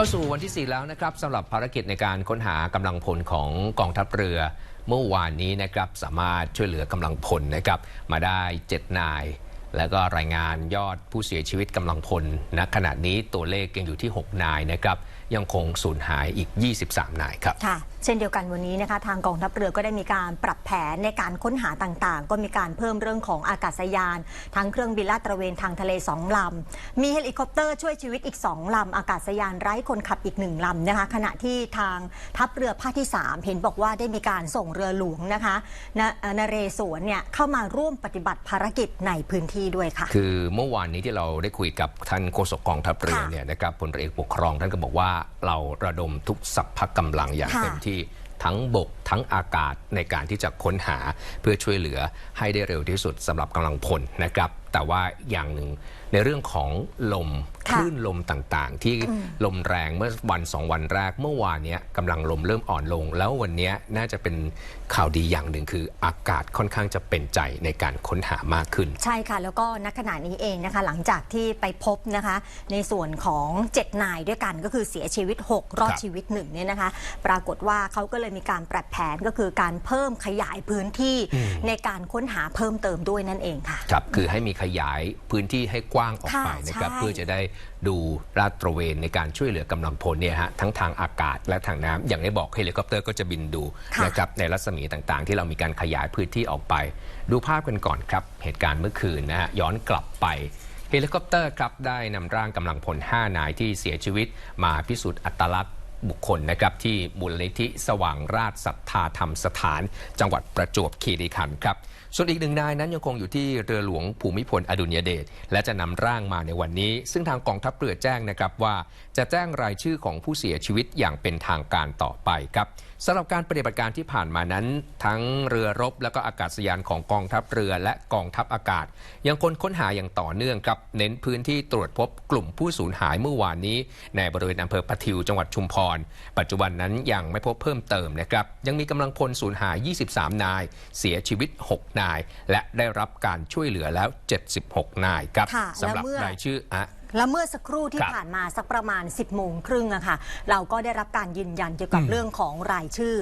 เข้าสู่วันที่ 4 แล้วนะครับสำหรับภารกิจในการค้นหากำลังพลของกองทัพเรือ เมื่อวานนี้นะครับสามารถช่วยเหลือกำลังพลนะครับมาได้ 7 นาย แล้วก็รายงานยอดผู้เสียชีวิตกำลังพลณขณะนี้ตัวเลขยังอยู่ที่ 6 นายนะครับ ยังคงสูญหายอีก 23 นายครับค่ะ เช่นเดียวกันวันนี้นะคะ ทางกองทัพเรือก็ได้มีการปรับแผนในการค้นหาต่างๆ ก็มีการเพิ่มเรื่องของอากาศยาน ทั้งเครื่องบินลาดตระเวนทางทะเล 2 ลำ มีเฮลิคอปเตอร์ช่วยชีวิตอีก 2 ลำ อากาศยานไร้คนขับอีก 1 ลำนะคะ ขณะที่ทางทัพเรือภาคที่ 3 เห็นบอกว่าได้มีการส่งเรือหลวงนะคะนเอ่อนเรศวรเนี่ยเข้ามาร่วมปฏิบัติภารกิจในพื้นที่ด้วยค่ะ คือเมื่อวานนี้ที่เราได้คุยกับท่านโฆษกกองทัพเรือค่ะเนี่ยนะครับพลเรือเอกปกครองท่านก็บอกว่าเราระดมทุกสัพพะกำลังอย่างค่ะเต็มที่ทั้งบก ทั้งอากาศในการที่จะค้นหาเพื่อช่วยเหลือให้ได้เร็วที่สุดสำหรับกำลังพลนะครับ แต่ว่าอย่างหนึ่งในเรื่องของลมคค่ะลื่นลมต่างๆ ที่ลมแรงเมื่อวันสองวันแรก เมื่อวานเนี้ยกำลังลมเริ่มอ่อนลง แล้ววันเนี้ยน่าจะเป็นข่าวดีอย่างหนึ่งคืออากาศค่อนข้างจะเป็นใจในการค้นหามากขึ้น ใช่ค่ะ แล้วก็ณขณะนี้เองนะคะ หลังจากที่ไปพบนะคะ ในส่วนของ 7 นายด้วยกันก็คือเสียชีวิต 6 รอดครับชีวิตหนึ่งเนี่ยนะคะ ปรากฏว่าเขาก็เลยมีการปรับแผนก็คือการเพิ่มขยายพื้นที่ในการค้นหาเพิ่มเติมด้วยนั่นเองค่ะ ครับ คือให้มีขยายพื้นที่ให้กว้างออกไปค่ะนะครับใช่เพื่อจะได้ดูลาดตระเวนในการช่วยเหลือกำลังพลเนี่ยฮะทั้งทางอากาศและทางน้ำอย่างได้บอกเฮลิคอปเตอร์ก็จะบินดูค่ะนะครับในรัศมีต่างๆ ที่เรามีการขยายพื้นที่ออกไป ดูภาพกันก่อนครับ เหตุการณ์เมื่อคืนนะฮะย้อนกลับไปเฮลิคอปเตอร์ครับได้นำร่างกำลังพล 5 นายที่เสียชีวิตมาพิสูจน์อัตลักษณ์ บุคคลนะครับที่มูลนิธิสว่างราชศรัทธาธรรมสถาน จังหวัดประจวบคีรีขันธ์ครับ ส่วนอีกหนึ่งนายนั้นยังคงอยู่ที่เรือหลวงภูมิพลอดุลยเดชและจะนำร่างมาในวันนี้ ซึ่งทางกองทัพเรือแจ้งนะครับว่า จะแจ้งรายชื่อของผู้เสียชีวิตอย่างเป็นทางการต่อไปครับ สำหรับการปฏิบัติการที่ผ่านมานั้น ทั้งเรือรบและก็อากาศยานของกองทัพเรือและกองทัพอากาศ ยังคงค้นหาอย่างต่อเนื่องครับเน้นพื้นที่ตรวจพบกลุ่มผู้สูญหายเมื่อวานนี้ ในบริเวณอำเภอปะทิวจังหวัดชุมพร ปัจจุบันนั้นยังไม่พบเพิ่มเติมนะครับยังมีกำลังพลสูญหาย 23 นาย เสียชีวิต 6 นาย และได้รับการช่วยเหลือแล้ว 76 นายครับค่ะสำหรับแล้วเมื่อรายชื่ออะ และเมื่อสักครู่ที่ครับผ่านมาสักประมาณ 10โมงครึ่งอะค่ะ เราก็ได้รับการยืนยันเกี่ยวกับเรื่องของรายชื่อ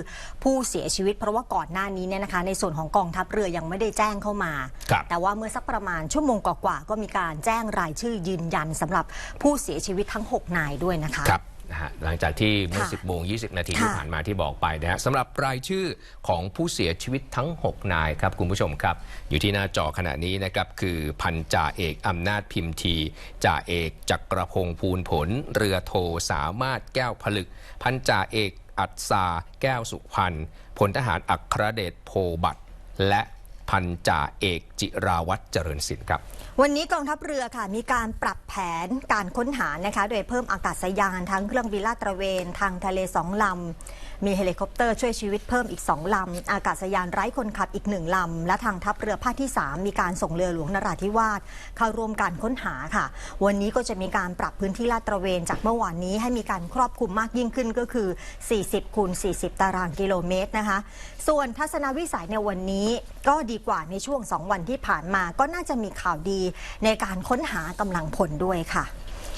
ผู้เสียชีวิต เพราะว่าก่อนหน้านี้เนี่ยนะคะ ในส่วนของกองทัพเรือยังไม่ได้แจ้งเข้ามา ครับแต่ว่าเมื่อสักประมาณชั่วโมงกว่าๆก็มีการแจ้งรายชื่อยืนยันสำหรับผู้เสียชีวิตทั้ง 6 นายด้วยนะคะ ครับ นะฮะหลังจากที่เมื่อค่ะ10โมง20 นาทีค่ะที่ผ่านมาที่บอกไปนะฮะสำหรับรายชื่อของผู้เสียชีวิตทั้ง 6 นายครับคุณผู้ชมครับ อยู่ที่หน้าจอขณะนี้นะครับ คือพันจ่าเอกอำนาจพิมพ์ทีจ่าเอกจักรพงศ์ภูลผล เรือโทสามารถแก้วผลึก พันจ่าเอกอัศาแก้วสุพรรณพลทหารอัครเดชโพบัตรและพันจ่าเอก จิราวัตรเจริญศิลป์ครับ วันนี้กองทัพเรือค่ะมีการปรับแผนการค้นหานะคะ โดยเพิ่มอากาศยานทั้งเครื่องบินลาดตระเวน ทางทะเลสองลำ มีเฮลิคอปเตอร์ช่วยชีวิตเพิ่มอีก2ลำ อากาศยานไร้คนขับอีกหนึ่งลำ และทางทัพเรือภาคที่ 3 มีการส่งเรือหลวงนราธิวาสเข้าร่วมการค้นหาค่ะ วันนี้ก็จะมีการปรับพื้นที่ลาดตระเวนจากเมื่อวานนี้ให้มีการครอบคลุมมากยิ่งขึ้นก็คือ 40คูณ40 ตารางกิโลเมตรนะคะ ส่วนทัศนวิสัยในวันนี้ก็ดีกว่าในช่วง 2 วันที่ผ่านมาก็น่าจะมีข่าวดีในการค้นหากำลังพลด้วยค่ะ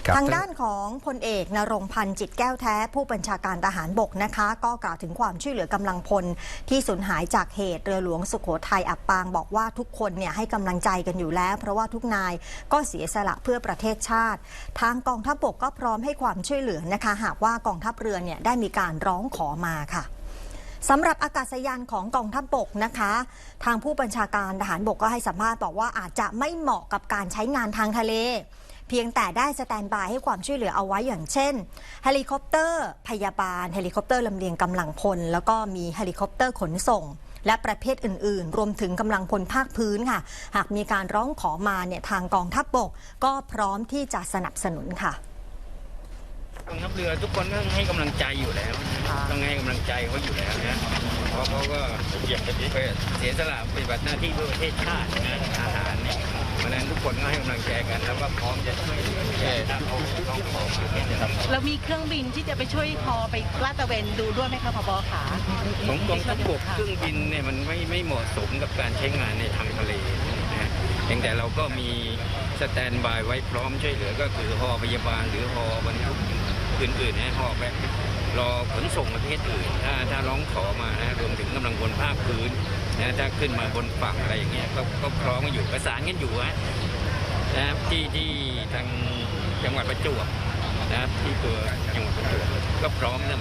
ครับทางด้านของพลเอกนรงค์พันธ์จิตแก้วแท้ ผู้บัญชาการทหารบกนะคะ ก็กล่าวถึงความช่วยเหลือกำลังพล ที่สูญหายจากเหตุเรือหลวงสุโขทัยอับปางบอกว่าทุกคนเนี่ยให้กำลังใจกันอยู่แล้ว เพราะว่าทุกนายก็เสียสละเพื่อประเทศชาติ ทางกองทัพบกก็พร้อมให้ความช่วยเหลือนะคะ หากว่ากองทัพเรือเนี่ยได้มีการร้องขอมาค่ะ สำหรับอากาศยานของกองทัพบกนะคะ ทางผู้บัญชาการทหารบกก็ให้สัมภาษณ์บอกว่าอาจจะไม่เหมาะกับการใช้งานทางทะเล เพียงแต่ได้สแตนบายให้ความช่วยเหลือเอาไว้อย่างเช่นเฮลิคอปเตอร์ พยาบาลเฮลิคอปเตอร์ลำเลียงกำลังพล แล้วก็มีเฮลิคอปเตอร์ขนส่ง และประเภทอื่น ๆ รวมถึงกำลังพลภาคพื้นค่ะ หากมีการร้องขอมาเนี่ยทางกองทัพบกก็พร้อมที่จะสนับสนุนค่ะ องทัพเรือทุกคนต้องให้กำลังใจอยู่แล้วนะต้องให้กำลังใจเขาอยู่แล้วนะเพราะเขาก็อยากจะเสียสละปฏิบัติหน้าที่เพื่อประเทศชาตินะอาหารเนี่ยเพราะฉะนั้นทุกคนก็ให้กำลังใจกันแล้วก็พร้อมจะช่วยเหลือแก้ถ้าเขาต้องขอมาเนี่ยนะครับเรามีเครื่องบินที่จะไปช่วยพอไปลาดตระเวนดูด้วยไหมคะพบขาของกองทัพบกเครื่องบินเนี่ยมันไม่ไม่เหมาะสมกับการใช้งานในทางทะเลนะเพียงแต่เราก็มีสแตนบายไว้พร้อมช่วยเหลือก็คือฮอพยาบาลหรือฮอบรรทุก อื่นๆนะหอบไปรอขนส่งประเทศอื่น ถ้าถ้าร้องขอมานะรวมถึงกำลังบนภาคพื้นนะถ้าขึ้นมาบนฝั่งอะไรอย่างเงี้ยก็ก็พร้อมอยู่ประสานกันอยู่ฮะนะที่ที่ทางจังหวัดประจวบนะครับที่ตัวจังหวัดประจวบก็พร้อมนะ